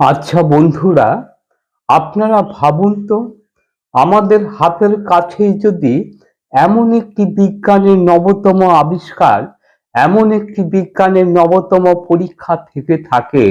আচ্ছা বন্ধুরা, আপনারা ভাবুন তো, আমাদের হাতের কাছেই যদি এমন একটি বিজ্ঞানের নবতম আবিষ্কার, এমন একটি বিজ্ঞানের নবতম পরীক্ষা থেকে থাকে,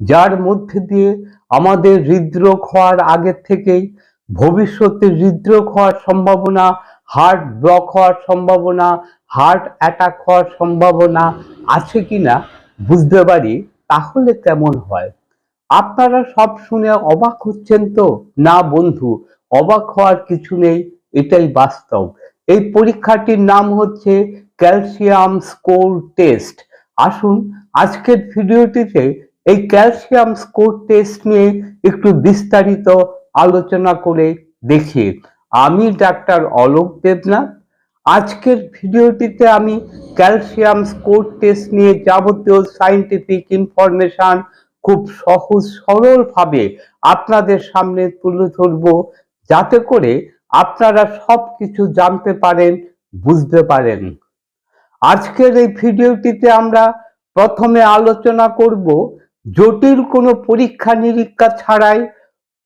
যার মধ্যে দিয়ে আমাদের হৃদরোগ হওয়ার আগে থেকেই, ভবিষ্যতে হৃদরোগ হওয়ার সম্ভাবনা হার্ট ব্লক হওয়ার সম্ভাবনা হার্ট অ্যাটাক হওয়ার সম্ভাবনা আছে কিনা বুঝতে পারি, তাহলে কেমন হয়? আপনারা সব শুনে অবাক হচ্ছেন তো? না বন্ধু, অবাক হওয়ার কিছু নেই, এটাই বাস্তব। এই পরীক্ষাটির নাম হচ্ছে ক্যালসিয়াম স্কোর টেস্ট। আসুন, আজকের ভিডিওটিতে এই ক্যালসিয়াম স্কোর টেস্ট নিয়ে একটু বিস্তারিত আলোচনা করে দেখি। আমি ডাক্তার অলোক দেবনাথ। আজকের ভিডিওটিতে আমি ক্যালসিয়াম স্কোর টেস্ট নিয়ে যাবতীয় সাইন্টিফিক ইনফরমেশন খুব সহজ সরলভাবে আপনাদের সামনে তুলে ধরব যাতে করে আপনারা সব কিছু জানতে পারেন, বুঝতে পারেন। আজকের এই ভিডিওটিতে আমরা প্রথমে আলোচনা করব জটিল কোনো পরীক্ষা নিরীক্ষা ছাড়াই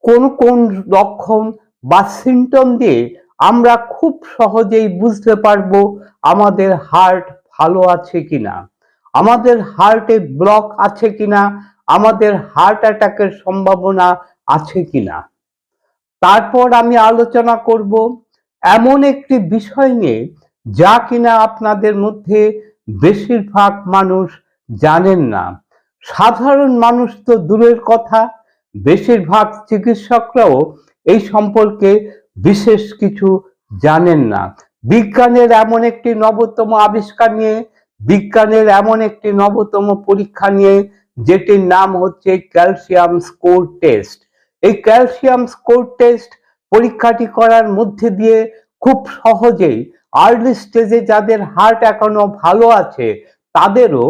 কোন কোন লক্ষণ বা সিমটম দিয়ে আমরা খুব সহজেই বুঝতে পারব আমাদের হার্ট ভালো আছে কিনা, আমাদের হার্টে ব্লক আছে কিনা আমাদের হার্ট অ্যাটাকের সম্ভাবনা আছে কিনা? তারপর আমি আলোচনা করব এমন একটি বিষয় নিয়ে যা কিনা আপনাদের মধ্যে বেশিরভাগ মানুষ জানেন না। সাধারণ মানুষ তো দূরের কথা, বেশিরভাগ চিকিৎসকরাও এই সম্পর্কে বিশেষ কিছু জানেন না। বিজ্ঞানের এমন একটি নবতম আবিষ্কার নিয়ে, বিজ্ঞানের এমন একটি নবতম পরীক্ষা নিয়ে যেটির নাম হচ্ছে ক্যালসিয়াম স্কোর টেস্ট। এই ক্যালসিয়াম স্কোর টেস্ট পরীক্ষাটি করার মধ্যে দিয়ে খুব সহজেই আর্লি স্টেজে যাদের হার্ট এখনও ভালো আছে, তাদেরও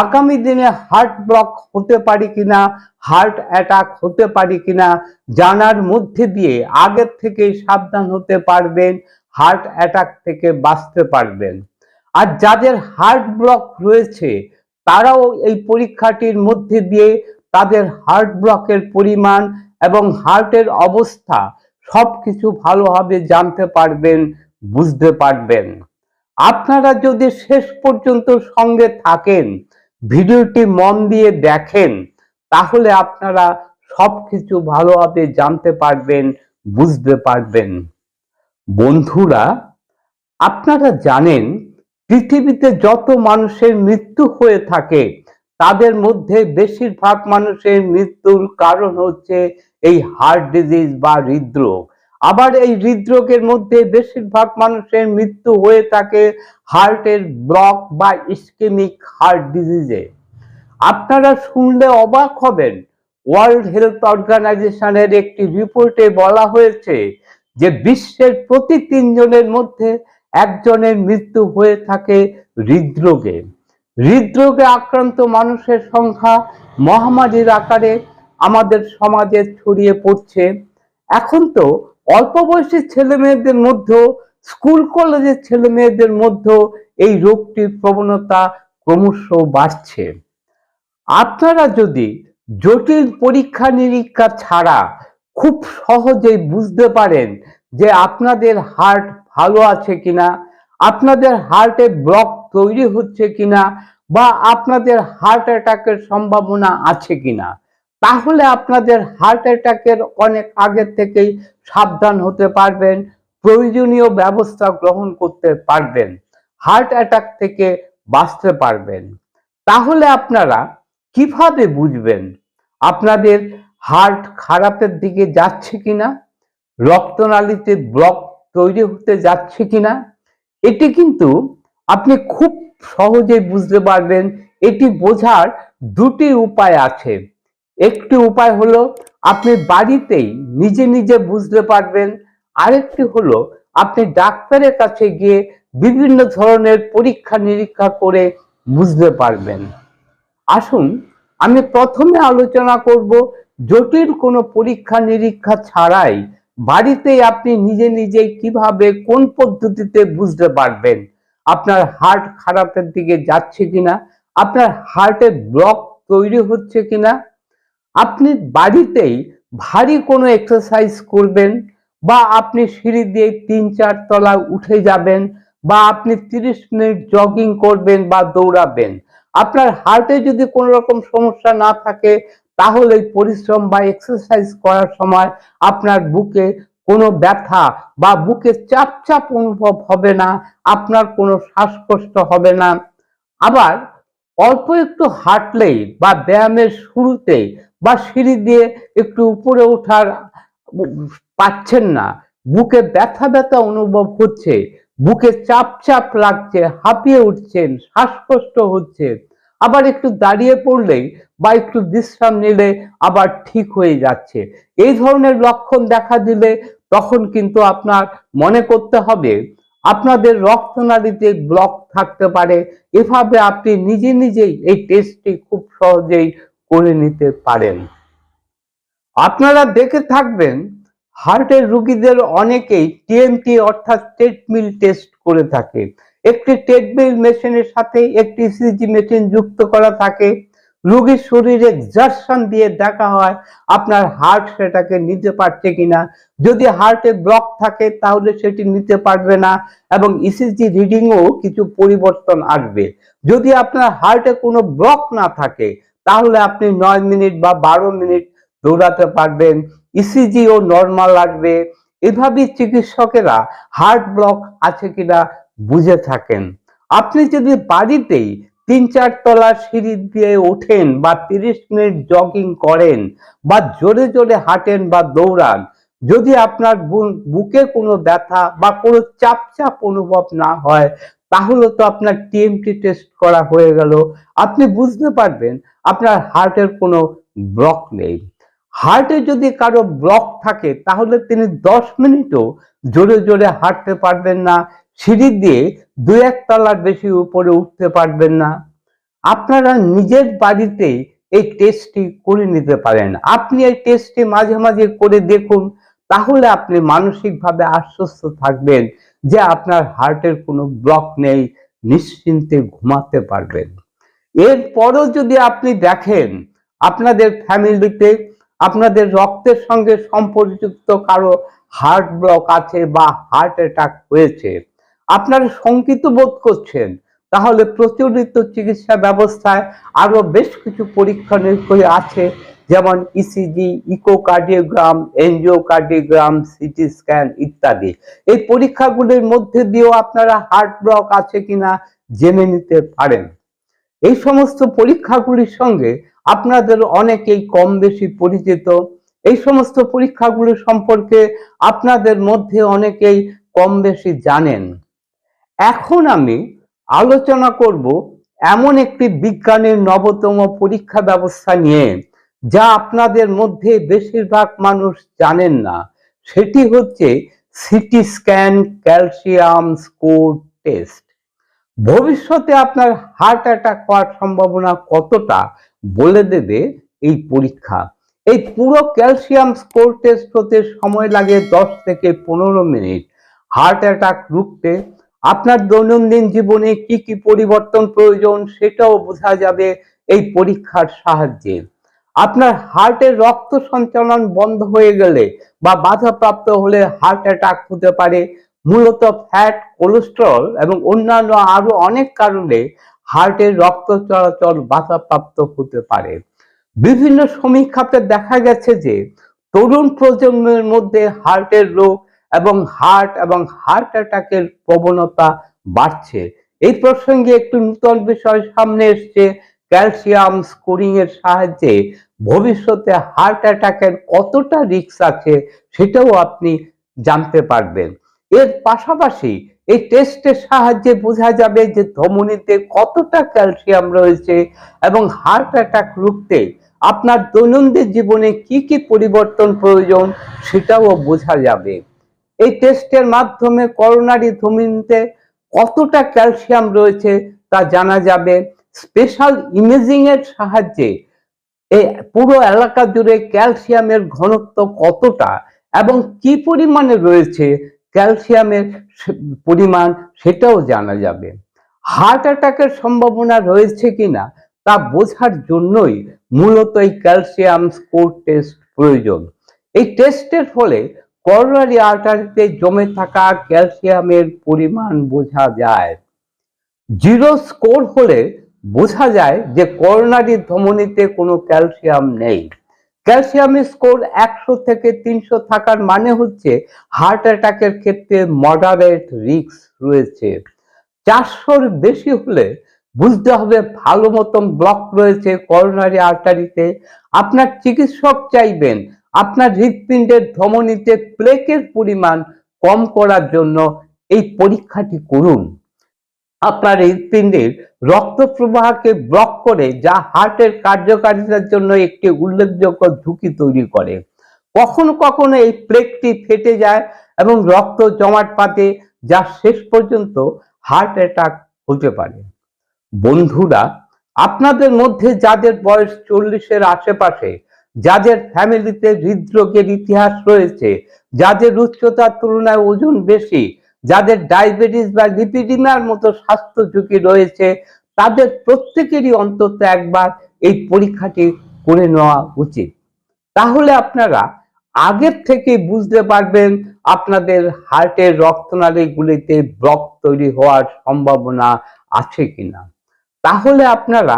আগামী দিনে হার্ট ব্লক হতে পারি কিনা হার্ট অ্যাটাক হতে পারি কিনা জানার মধ্যে দিয়ে আগের থেকে সাবধান হতে পারবেন হার্ট অ্যাটাক থেকে বাঁচতে পারবেন। আর যাদের হার্ট ব্লক রয়েছে তারাও এই পরীক্ষাটির মধ্যে দিয়ে তাদের হার্ট ব্লকের পরিমাণ এবং হার্টের অবস্থা সবকিছু ভালোভাবে জানতে পারবেন, বুঝতে পারবেন। আপনারা যদি শেষ পর্যন্ত সঙ্গে থাকেন, ভিডিওটি মন দিয়ে দেখেন, তাহলে আপনারা সবকিছু ভালোভাবে জানতে পারবেন, বুঝতে পারবেন। বন্ধুরা, আপনারা জানেন পৃথিবীতে যত মানুষের মৃত্যু হয়ে থাকে, তাদের মধ্যে বেশিরভাগ মানুষের মৃত্যুর কারণ হচ্ছে এই হার্ট ডিজিজ বা হৃদরোগ। আবার এই হৃদরোগের মধ্যে বেশিরভাগ মানুষের মৃত্যু হয়ে থাকে হার্টের ব্লক বা ইস্কেমিক হার্ট ডিজিজে। আপনারা শুনলে অবাক হবেন, ওয়ার্ল্ড হেলথ অর্গানাইজেশনের একটি রিপোর্টে বলা হয়েছে যে বিশ্বের প্রতি তিনজনের মধ্যে একজনের মৃত্যু হয়ে থাকে হৃদরোগে। হৃদরোগে আক্রান্ত মানুষের সংখ্যা মহামারীর আকারে আমাদের সমাজে ছড়িয়ে পড়ছে। এখন তো অল্প বয়সী ছেলে মেয়েদের মধ্যেও, স্কুল, কলেজের ছেলে মেয়েদের মধ্যেও এই রোগটির প্রবণতা ক্রমশ বাড়ছে। আপনারা যদি জটিল পরীক্ষা নিরীক্ষা ছাড়া খুব সহজেই বুঝতে পারেন যে আপনাদের হার্ট ভালো আছে কিনা, আপনাদের হার্টে ব্লক তৈরি হচ্ছে কিনা, বা আপনাদের হার্ট অ্যাটাকের সম্ভাবনা আছে কিনা, তাহলে আপনাদের হার্ট অ্যাটাকের অনেক আগে থেকেই সাবধান হতে পারবেন, প্রয়োজনীয় ব্যবস্থা গ্রহণ করতে পারবেন হার্ট অ্যাটাক থেকে বাঁচতে পারবেন। তাহলে আপনারা কীভাবে বুঝবেন আপনাদের হার্ট খারাপের দিকে যাচ্ছে কিনা, রক্তনালীতে ব্লক তৈরি হতে যাচ্ছে কিনা, এটি কিন্তু আপনি খুব সহজেই বুঝতে পারবেন। এটি বোঝার দুটি উপায় আছে। একটি উপায় হলো, আপনি বাড়িতেই নিজে নিজে বুঝতে পারবেন। আরেকটি হলো, আপনি ডাক্তারের কাছে গিয়ে বিভিন্ন ধরনের পরীক্ষা নিরীক্ষা করে বুঝতে পারবেন। আসুন, আমি প্রথমে আলোচনা করব, জটিল কোনো পরীক্ষা নিরীক্ষা ছাড়াই বাড়িতেই আপনি নিজে নিজে কীভাবে কোন পদ্ধতিতে বুঝতে পারবেন? আপনার হার্ট খারাপের দিকে যাচ্ছে কিনা? আপনার হার্টে ব্লক তৈরি হচ্ছে কিনা? আপনি বাড়িতেই ভারী কোনো এক্সারসাইজ করবেন বা আপনি সিঁড়ি দিয়ে তিন চার তলা উঠে যাবেন বা আপনি তিরিশ মিনিট জগিং করবেন বা দৌড়াবেন। আপনার হার্টে যদি কোনো রকম সমস্যা না থাকে তাহলে পরিশ্রম বা এক্সারসাইজ করার সময় আপনার বুকে কোনো ব্যথা বা বুকে চাপ চাপ অনুভব হবে না, আপনার কোনো শ্বাসকষ্ট হবে না। আবার অল্প একটু হাঁটলেই বা ব্যায়ামের শুরুতেই বা সিঁড়ি দিয়ে একটু উপরে ওঠার পাচ্ছেন না, বুকে ব্যথা ব্যথা অনুভব হচ্ছে, বুকে চাপ চাপ লাগছে, হাঁপিয়ে উঠছেন, শ্বাসকষ্ট হচ্ছে। আবার একটু দাঁড়িয়ে পড়লেই বা একটু বিশ্রাম নিলে আবার ঠিক হয়ে যাচ্ছে। এই ধরনের লক্ষণ দেখা দিলে তখন কিন্তু আপনার মনে করতে হবে, আপনাদের রক্তনালীতে ব্লক থাকতে পারে। এভাবে আপনি নিজে নিজেই এই টেস্টটি খুব সহজেই করে নিতে পারেন। আপনারা দেখে থাকবেন হার্টের রোগীদের অনেকেই টিএমটি অর্থাৎ ট্রেডমিল টেস্ট করে থাকে। একটি ট্রেডমিল মেশিনের সাথে একটি সিজি মেশিন যুক্ত করা থাকে। রোগীর শরীরে এক্সারশন দিয়ে দেখা হয়, আপনার হার্ট সেটাকে নিতে পারছে কিনা। যদি হার্টে ব্লক থাকে, তাহলে সেটি নিতে পারবে না এবং ইসিজি রিডিংও কিছু পরিবর্তন আসবে। যদি আপনার হার্টে কোনো ব্লক না থাকে, তাহলে আপনি নয় মিনিট বা বারো মিনিট দৌড়াতে পারবেন। ইসিজিও নর্মাল আসবে এভাবেই চিকিৎসকেরা হার্ট ব্লক আছে কিনা বুঝে থাকেন। আপনি যদি বাড়িতেই তিন চার তলা সিঁড়ি দিয়ে ওঠেন বা তিরিশ মিনিট জগিং করেন বা জোরে জোরে হাঁটেন বা দৌড়ান, যদি আপনার বুকে কোনো ব্যথা বা কোনো চাপ চাপ অনুভব না হয়, তাহলে তো আপনার টিএমটি টেস্ট করা হয়ে গেল। আপনি বুঝতে পারবেন আপনার হার্টের কোনো ব্লক নেই। হার্টে যদি কারও ব্লক থাকে, তাহলে তিনি দশ মিনিটও জোরে জোরে হাঁটতে পারবেন না। সিঁড়ি দিয়ে দু এক তলার বেশি উপরে উঠতে পারবেন না। আপনারা নিজের বাড়িতে এই টেস্টটি করে নিতে পারেন। আপনি এই টেস্টটি মাঝে মাঝে করে দেখুন, তাহলে আপনি মানসিকভাবে আশ্বস্ত থাকবেন যে আপনার হার্টের কোনো ব্লক নেই, নিশ্চিন্তে ঘুমাতে পারবেন। এরপরও যদি আপনি দেখেন আপনাদের ফ্যামিলিতে আপনাদের রক্তের সঙ্গে সম্পর্কযুক্ত কারও হার্ট ব্লক আছে বা হার্ট অ্যাটাক হয়েছে আপনারা শঙ্কিত বোধ করছেন, তাহলে প্রচলিত চিকিৎসা ব্যবস্থায় আরও বেশ কিছু পরীক্ষা নিরীক্ষা আছে, যেমন ECG echocardiogram angiocardiogram CT scan ইত্যাদি। এই পরীক্ষাগুলির মধ্যে দিয়েও আপনারা হার্ট ব্লক আছে কিনা জেনে নিতে পারেন। এই সমস্ত পরীক্ষাগুলির সঙ্গে আপনাদের অনেকেই কম বেশি পরিচিত। এই সমস্ত পরীক্ষাগুলি সম্পর্কে আপনাদের মধ্যে অনেকেই কম বেশি জানেন। এখন আমি আলোচনা করব এমন একটি বিজ্ঞানের নবতম পরীক্ষা ব্যবস্থা নিয়ে, যা আপনাদের মধ্যে বেশিরভাগ মানুষ জানেন না। সেটি হচ্ছে CT scan calcium score test. ভবিষ্যতে আপনার হার্ট অ্যাটাক হওয়ার সম্ভাবনা কতটা বলে দেবে এই পরীক্ষা। এই পুরো ক্যালসিয়াম স্কোর টেস্ট হতে সময় লাগে দশ থেকে পনেরো মিনিট। হার্ট অ্যাটাক রুখতে আপনার দৈনন্দিন জীবনে কি কি পরিবর্তন প্রয়োজন সেটাও বোঝা যাবে এই পরীক্ষার সাহায্যে। আপনার হার্টের রক্ত সঞ্চালন বন্ধ হয়ে গেলে বা বাধাপ্রাপ্ত হলে হার্ট অ্যাটাক হতে পারে। মূলত ফ্যাট কোলেস্ট্রল এবং অন্যান্য আরও অনেক কারণে হার্টের রক্ত চলাচল বাধাপ্রাপ্ত হতে পারে। বিভিন্ন সমীক্ষাতে দেখা গেছে যে তরুণ প্রজন্মের মধ্যে হার্টের রোগ এবং হার্ট এবং হার্ট অ্যাটাকের প্রবণতা বাড়ছে। এই প্রসঙ্গে একটু নূতন বিষয় সামনে এসছে। ক্যালসিয়াম স্কোরিং এর সাহায্যে ভবিষ্যতে হার্ট অ্যাটাকের কতটা রিস্ক আছে সেটাও আপনি জানতে পারবেন। এর পাশাপাশি এই টেস্টের সাহায্যে বোঝা যাবে যে ধমনীতে কতটা ক্যালসিয়াম রয়েছে এবং হার্ট অ্যাটাক রুখতে আপনার দৈনন্দিন জীবনে কি কি পরিবর্তন প্রয়োজন সেটাও বোঝা যাবে। এই টেস্টের মাধ্যমে করোনারি ধমনীতে কতটা ক্যালসিয়াম রয়েছে তা জানা যাবে। স্পেশাল ইমেজিং এর সাহায্যে এই পুরো এলাকা জুড়ে ক্যালসিয়ামের ঘনত্ব কতটা এবং কি পরিমাণে রয়েছে ক্যালসিয়ামের পরিমাণ সেটাও জানা যাবে। হার্ট অ্যাটাকের সম্ভাবনা রয়েছে কিনা তা বোঝার জন্যই মূলত এই ক্যালসিয়াম স্কোর টেস্ট প্রয়োজন। এই টেস্টের ফলে করোনারি আর্টারিতে জমে থাকা ক্যালসিয়ামের পরিমাণ বোঝা যায়। জিরো স্কোর হলে বোঝা যায় যে করোনারি ধমনীতে কোনো ক্যালসিয়াম নেই। ক্যালসিয়ামের স্কোর একশো থেকে তিনশো থাকার মানে হচ্ছে হার্ট অ্যাটাকের ক্ষেত্রে মডারেট রিস্ক রয়েছে। চারশোর বেশি হলে বুঝতে হবে ভালো মতন ব্লক রয়েছে করোনারি আর্টারিতে আপনার চিকিৎসক চাইবেন আপনার হৃৎপিণ্ডের ধমনীতে প্লেকের পরিমাণ কম করার জন্য এই পরীক্ষাটি করুন। আপনার হৃৎপিণ্ডের রক্ত প্রবাহকে ব্লক করে যা হার্টের কার্যকারিতার জন্য একটি উল্লেখযোগ্য ঝুঁকি তৈরি করে। কখনো কখনো এই প্লেকটি ফেটে যায় এবং রক্ত জমাট পাতে যা শেষ পর্যন্ত হার্ট অ্যাটাক হতে পারে। বন্ধুরা, আপনাদের মধ্যে যাদের বয়স চল্লিশের আশেপাশে যাদের ফ্যামিলিতে হৃদরোগের ইতিহাস রয়েছে, যাদের উচ্চতার তুলনায় ওজন বেশি, যাদের ডায়াবেটিস বা লিপিডিমার মতো স্বাস্থ্য ঝুঁকি রয়েছে, তাদের প্রত্যেকেরই অন্তত একবার এই পরীক্ষাটি করে নেওয়া উচিত। তাহলে আপনারা আগের থেকে বুঝতে পারবেন আপনাদের হার্টের রক্তনালীগুলিতে ব্লক তৈরি হওয়ার সম্ভাবনা আছে কিনা। তাহলে আপনারা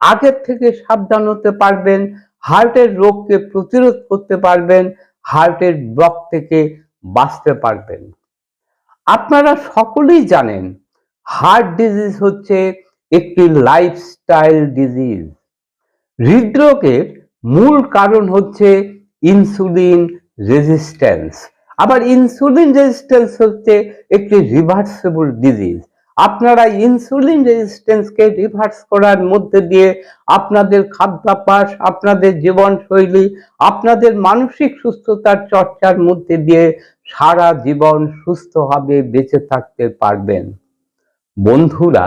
আগের থেকে সাবধান হতে পারবেন হার্টের রোগকে প্রতিরোধ করতে পারবেন, হার্টের ব্লক থেকে বাঁচতে পারবেন। আপনারা সকলেই জানেন, হার্ট ডিজিজ হচ্ছে একটি লাইফস্টাইল ডিজিজ। হৃদরোগের মূল কারণ হচ্ছে ইনসুলিন রেজিস্ট্যান্স। আবার ইনসুলিন রেজিস্ট্যান্স হচ্ছে একটি রিভার্সেবল ডিজিজ। আপনারা ইনসুলিন রেজিস্ট্যান্সকে রিভার্স করার মধ্যে দিয়ে আপনাদের খাদ্যাভ্যাস, আপনাদের জীবনশৈলী, আপনাদের মানসিক সুস্থতার চর্চার মধ্যে দিয়ে সারা জীবন সুস্থভাবে বেঁচে থাকতে পারবেন। বন্ধুরা,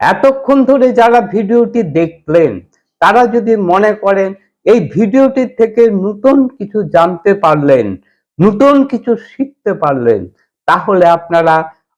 এতক্ষণ ধরে যারা ভিডিওটি দেখলেন, তারা যদি মনে করেন এই ভিডিওটি থেকে নতুন কিছু জানতে পারলেন, নতুন কিছু শিখতে পারলেন, তাহলে আপনারা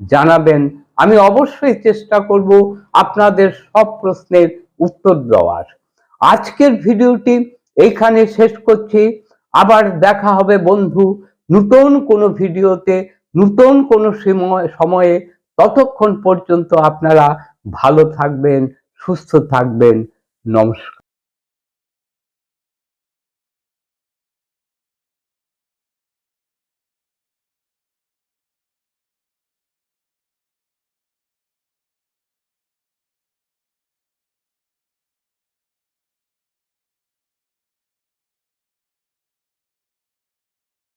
জানাবেন। আমি অবশ্যই চেষ্টা করব আপনাদের সব প্রশ্নের উত্তর দেওয়ার। আজকের ভিডিওটি এইখানে শেষ করছি। আবার দেখা হবে বন্ধু নতুন কোনো ভিডিওতে, নতুন কোনো সময়। ততক্ষণ পর্যন্ত আপনারা ভালো থাকবেন, সুস্থ থাকবেন। নমস্কার।